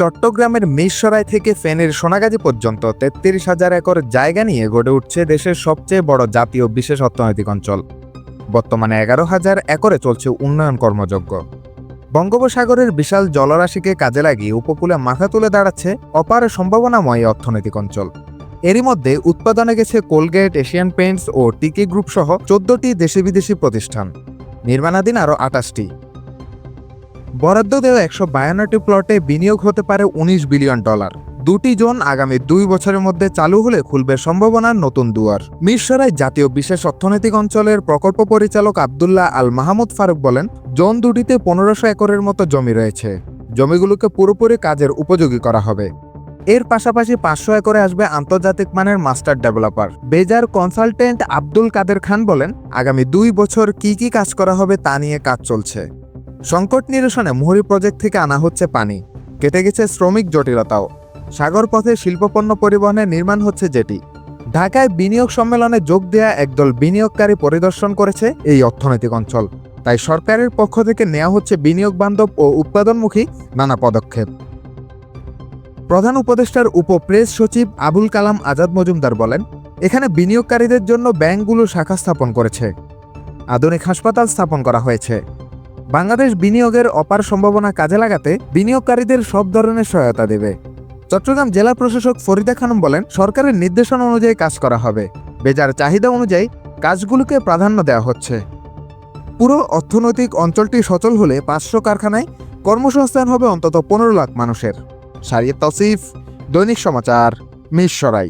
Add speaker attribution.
Speaker 1: চট্টগ্রামের মিরসরাই থেকে ফেনীর সোনাগাজী পর্যন্ত তেত্রিশ হাজার একর জায়গা নিয়ে গড়ে উঠছে দেশের সবচেয়ে বড় জাতীয় বিশেষ অর্থনৈতিক অঞ্চল। বর্তমানে এগারো হাজার একরে চলছে উন্নয়ন কর্মযজ্ঞ। বঙ্গোপসাগরের বিশাল জলরাশিকে কাজে লাগিয়ে উপকূলে মাথা তুলে দাঁড়াচ্ছে অপার সম্ভাবনাময় অর্থনৈতিক অঞ্চল। এরই মধ্যে উৎপাদনে গেছে কোলগেট, এশিয়ান পেন্টস ও টিকি গ্রুপ সহ চোদ্দটি দেশি বিদেশি প্রতিষ্ঠান। নির্মাণাধীন আরও আটাশটি বরাদ্দ দেওয়া একশো বায়ান্নটি প্লটে বিনিয়োগ হতে পারে উনিশ বিলিয়ন ডলার। দুটি জোন আগামী দুই বছরের মধ্যে চালু হলে খুলবে সম্ভাবনার নতুন দুয়ার। মিরসরাই জাতীয় বিশেষ অর্থনৈতিক অঞ্চলের প্রকল্প পরিচালক আবদুল্লাহ আল মাহমুদ ফারুক বলেন, জোন দুটিতে পনেরোশো একরের মতো জমি রয়েছে। জমিগুলোকে পুরোপুরি কাজের উপযোগী করা হবে। এর পাশাপাশি পাঁচশো একরে আসবে আন্তর্জাতিক মানের মাস্টার ডেভেলপার। বেজার কনসালটেন্ট আব্দুল কাদের খান বলেন, আগামী দুই বছর কি কি কাজ করা হবে তা নিয়ে কাজ চলছে। সংকট নিরসনে মুহুরী প্রজেক্ট থেকে আনা হচ্ছে পানি। কেটে গেছে শ্রমিক জটিলতাও। সাগর পথে শিল্পপণ্য পরিবহনে নির্মাণ হচ্ছে যেটি ঢাকায় বিনিয়োগ সম্মেলনে যোগ দেয়া একদল বিনিয়োগকারী পরিদর্শন করেছে এই অর্থনৈতিক অঞ্চল। তাই সরকারের পক্ষ থেকে নেওয়া হচ্ছে বিনিয়োগ বান্ধব ও উৎপাদনমুখী নানা পদক্ষেপ। প্রধান উপদেষ্টার উপ প্রেস সচিব আবুল কালাম আজাদ মজুমদার বলেন, এখানে বিনিয়োগকারীদের জন্য ব্যাংকগুলো শাখা স্থাপন করেছে। আধুনিক হাসপাতাল স্থাপন করা হয়েছে। বাংলাদেশ বিনিয়োগের অপার সম্ভাবনা কাজে লাগাতে বিনিয়োগকারীদের সব ধরনের সহায়তা দেবে। চট্টগ্রাম জেলা প্রশাসক ফরিদা খানম বলেন, সরকারের নির্দেশনা অনুযায়ী কাজ করা হবে। বেজার চাহিদা অনুযায়ী কাজগুলোকে প্রাধান্য দেওয়া হচ্ছে। পুরো অর্থনৈতিক অঞ্চলটি সচল হলে পাঁচশো কারখানায় কর্মসংস্থান হবে অন্তত পনেরো লাখ মানুষের। সারিয়ে তসিফ, দৈনিক সমাচার, মিরসরাই।